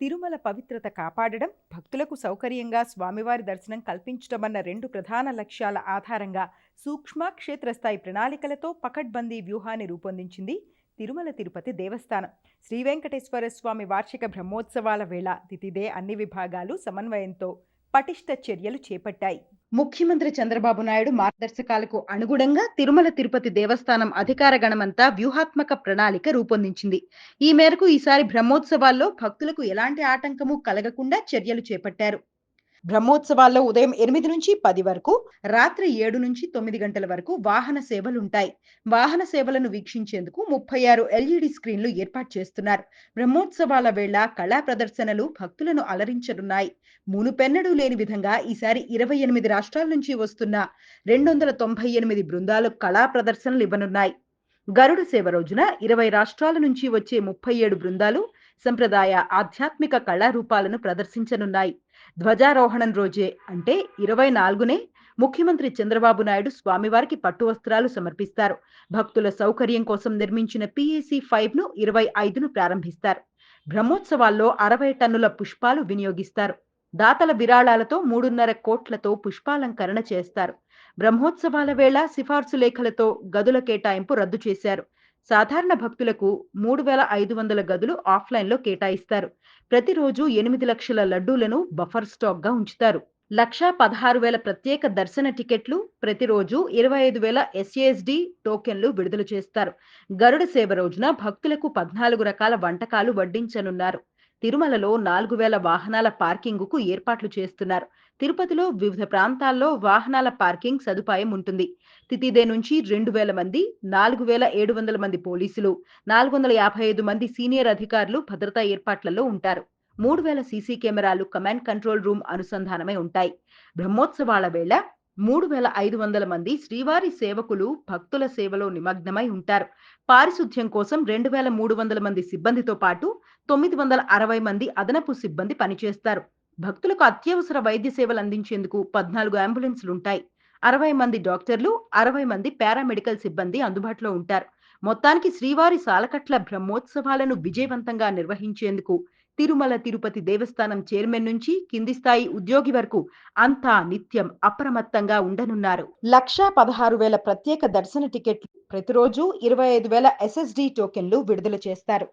తిరుమల పవిత్రత కాపాడడం భక్తులకు సౌకర్యంగా స్వామివారి దర్శనం కల్పించడమన్న రెండు ప్రధాన లక్ష్యాల ఆధారంగా సూక్ష్మ క్షేత్రస్థాయి ప్రణాళికలతో పకడ్బందీ వ్యూహాన్ని రూపొందించింది తిరుమల తిరుపతి దేవస్థానం. శ్రీ వెంకటేశ్వర స్వామి వార్షిక బ్రహ్మోత్సవాల వేళ తిథిదే అన్ని విభాగాలు సమన్వయంతో పటిష్ట చర్యలు చేపట్టాయి. ముఖ్యమంత్రి చంద్రబాబు నాయుడు మార్గదర్శకాలకు అనుగుణంగా తిరుమల తిరుపతి దేవస్థానం అధికార గణమంతా వ్యూహాత్మక ప్రణాళిక రూపొందించింది. ఈ మేరకు ఈసారి బ్రహ్మోత్సవాల్లో భక్తులకు ఎలాంటి ఆటంకము కలగకుండా చర్యలు చేపట్టారు. బ్రహ్మోత్సవాల్లో ఉదయం ఎనిమిది నుంచి పది వరకు రాత్రి ఏడు నుంచి తొమ్మిది గంటల వరకు వాహన సేవలుంటాయి. వాహన సేవలను వీక్షించేందుకు ముప్పై ఆరు ఎల్ఈడి స్క్రీన్లు ఏర్పాటు చేస్తున్నారు. బ్రహ్మోత్సవాల వేళ కళా ప్రదర్శనలు భక్తులను అలరించనున్నాయి. మునుపెన్నడూ లేని విధంగా ఈసారి ఇరవై ఎనిమిది రాష్ట్రాల నుంచి వస్తున్న రెండు వందల తొంభై ఎనిమిది బృందాలు కళా ప్రదర్శనలు ఇవ్వనున్నాయి. గరుడ సేవ రోజున ఇరవై రాష్ట్రాల నుంచి వచ్చే ముప్పై ఏడు బృందాలు సంప్రదాయ ఆధ్యాత్మిక కళారూపాలను ప్రదర్శించనున్నాయి. ధ్వజారోహణం రోజే అంటే ఇరవై నాలుగునే ముఖ్యమంత్రి చంద్రబాబు నాయుడు స్వామివారికి పట్టు వస్త్రాలు సమర్పిస్తారు. భక్తుల సౌకర్యం కోసం నిర్మించిన పిఏసి ఫైవ్ను ఇరవై ఐదును ప్రారంభిస్తారు. బ్రహ్మోత్సవాల్లో అరవై టన్నుల పుష్పాలు వినియోగిస్తారు. దాతల విరాళాలతో మూడున్నర కోట్లతో పుష్పాలంకరణ చేస్తారు. బ్రహ్మోత్సవాల వేళ సిఫార్సు లేఖలతో గదుల కేటాయింపు రద్దు చేశారు. సాధారణ భక్తులకు మూడు వేల ఐదు వందల గదులు ఆఫ్లైన్లో కేటాయిస్తారు. ప్రతిరోజు ఎనిమిది లక్షల లడ్డూలను బఫర్ స్టాక్గా ఉంచుతారు. లక్షా పదహారు వేల ప్రత్యేక దర్శన టికెట్లు ప్రతిరోజు ఇరవై ఐదు వేల ఎస్ఏఎస్డి టోకెన్లు విడుదల చేస్తారు. గరుడ సేవ రోజున భక్తులకు పద్నాలుగు రకాల వంటకాలు వడ్డించనున్నారు. తిరుమలలో నాలుగు వేల వాహనాల పార్కింగుకు ఏర్పాట్లు చేస్తున్నారు. తిరుపతిలో వివిధ ప్రాంతాల్లో వాహనాల పార్కింగ్ సదుపాయం ఉంటుంది. తితిదే నుంచి రెండు వేల మంది నాలుగు వేల ఏడు వందల మంది పోలీసులు నాలుగు వందల యాభై ఐదు మంది సీనియర్ అధికారులు భద్రతా ఏర్పాట్లలో ఉంటారు. మూడు వేల సీసీ కెమెరాలు కమాండ్ కంట్రోల్ రూమ్ అనుసంధానమై ఉంటాయి. బ్రహ్మోత్సవాల వేళ మూడు వేల ఐదు వందల మంది శ్రీవారి సేవకులు భక్తుల సేవలో నిమగ్నమై ఉంటారు. పారిశుధ్యం కోసం రెండు వేల మూడు వందల మంది సిబ్బందితో పాటు తొమ్మిది వందల అరవై మంది అదనపు సిబ్బంది పనిచేస్తారు. భక్తులకు అత్యవసర వైద్య సేవలు అందించేందుకు పద్నాలుగు అంబులెన్స్లు ఉంటాయి అరవై మంది డాక్టర్లు అరవై మంది పారామెడికల్ సిబ్బంది అందుబాటులో ఉంటారు. మొత్తానికి శ్రీవారి సాలకట్ల బ్రహ్మోత్సవాలను విజయవంతంగా నిర్వహించేందుకు తిరుమల తిరుపతి దేవస్థానం చైర్మన్ నుంచి కింది స్థాయి ఉద్యోగి వరకు అంతా నిత్యం అప్రమత్తంగా ఉండనున్నారు. లక్షా పదహారు వేల ప్రత్యేక దర్శన టికెట్లు ప్రతిరోజు ఇరవై ఐదు వేల ఎస్ఎస్డి టోకెన్లు విడుదల చేస్తారు.